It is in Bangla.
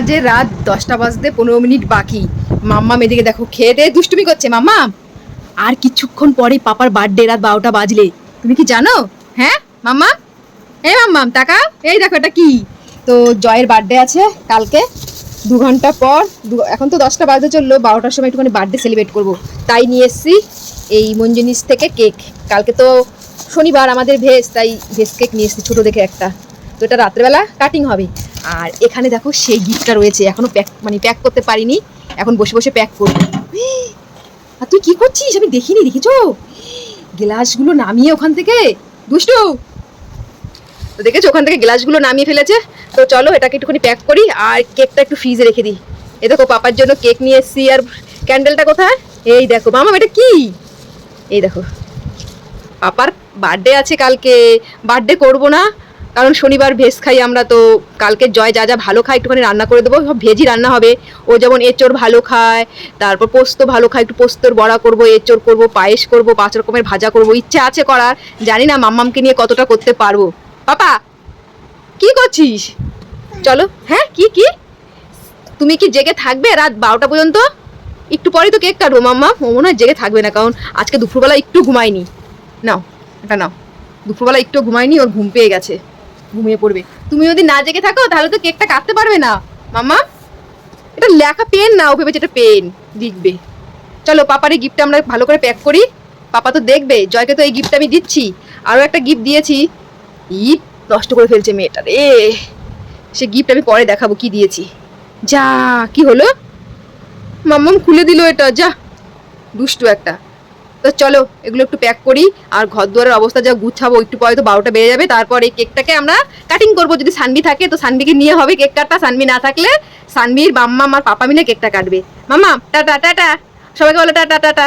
বাজে রাত দশটা বাজতে পনেরো মিনিট বাকি। মাম্মা এদিকে দেখো, খেয়ে দিয়ে দুষ্টুমি করছে, মাম্মা। আর কিছুক্ষণ পরে পাপার বার্থডে রাত বারোটা বাজলে। তুমি কি জানো? হ্যাঁ মাম্মা? এই মাম্মাম তাকাও এই দেখো এটা কি? তো জয়ের বার্থডে আছে কালকে। দু ঘণ্টা পর এখন তো দশটা বাজতে চলল, বারোটার সময় একটুখানি বার্থডে সেলিব্রেট করব। তাই নিয়ে এসেছি এই মঞ্জুনিস থেকে কেক। কালকে তো শনিবার আমাদের ভেজ, তাই ভেজ কেক নিয়ে এসেছি, ছোটো দেখে একটা। তো এটা রাত্রেবেলা কাটিং হবে। আর এখানে দেখো সেই গিফটটা রয়েছে। এখনও প্যাক মানে প্যাক করতে পারিনি। এখন বসে বসে প্যাক করব। আর তুই কি করছিস? আমি দেখিনি, দেখেছ? গ্লাসগুলো নামিয়ে ওখান থেকে। দুষ্টু! তো দেখেছ? ওখান থেকে গ্লাসগুলো নামিয়ে ফেলেছে। তো চলো এটাকে একটুখানি প্যাক করি আর কেকটা একটু ফ্রিজে রেখে দিই। এ দেখো, পাপার জন্য কেক নিয়ে এসেছি। আর ক্যান্ডেলটা কোথায়? এই দেখো, মামা, এটা কি? এই দেখো, পাপার বার্থডে আছে কালকে। বার্থডে করব না। কারণ শনিবার ভেজ খাই, আমরা তো কালকে জয় যা যা ভালো খায় একটুখানি রান্না করে দেবো। সব ভেজই রান্না হবে। ও যেমন এঁচড় ভালো খায়, তারপর পোস্ত ভালো খায়, একটু পোস্তর বড়া করব, এঁচড় করব, পায়েস করব, পাঁচ রকমের ভাজা করব, ইচ্ছা আছে করার। জানি না মাম্মামকে নিয়ে কতটা করতে পারব। পাপা, কি করছিস? চলো হ্যাঁ কি কি? তুমি কি জেগে থাকবে রাত বারোটা পর্যন্ত? একটু পরেই তো কেক কাটবো, মাম্মা। ও মনে হয় জেগে থাকবে না, কারণ আজকে দুপুরবেলা একটু ঘুমায়নি। নাও, এটা নাও। দুপুরবেলা একটু ঘুমায়নি, ওর ঘুম পেয়ে গেছে। ঘুমিয়ে পড়বে। তুমি যদি না জেগে থাকো, তাহলে তো কেকটা কাটতে পারবে না। মামা, এটা লেখা পেন না, ও ভেবেছে এটা পেন। লিখবে। চলো, পাপার এই গিফটটা আমরা ভালো করে প্যাক করি। পাপা তো দেখবে, জয়কে তো এই গিফট আমি দিচ্ছি। আরও একটা গিফট দিয়েছি। ইট নষ্ট করে ফেলছে মেয়েটা রে। সে গিফট আমি পরে দেখাবো কি দিয়েছি। যা, কি হলো? মাম্মাম খুলে দিল এটা, যা। দুষ্টু একটা। তো চলো, এগুলো একটু প্যাক করি, আর ঘর দুয়ারের অবস্থা যা গুছাবো, একটু পরে তো বারোটা বেড়ে যাবে, তারপর এই কেকটাকে আমরা কাটিং করব, যদি সানবি থাকে, তো সানবিকে নিয়ে হবে কেক কাটা সানবি না থাকলে সানবির মাম্মা আমার পাপা মিলে কেকটা কাটবে। মাম্মা, টাটা টাটা, সবাইকে বলো টাটা টাটা।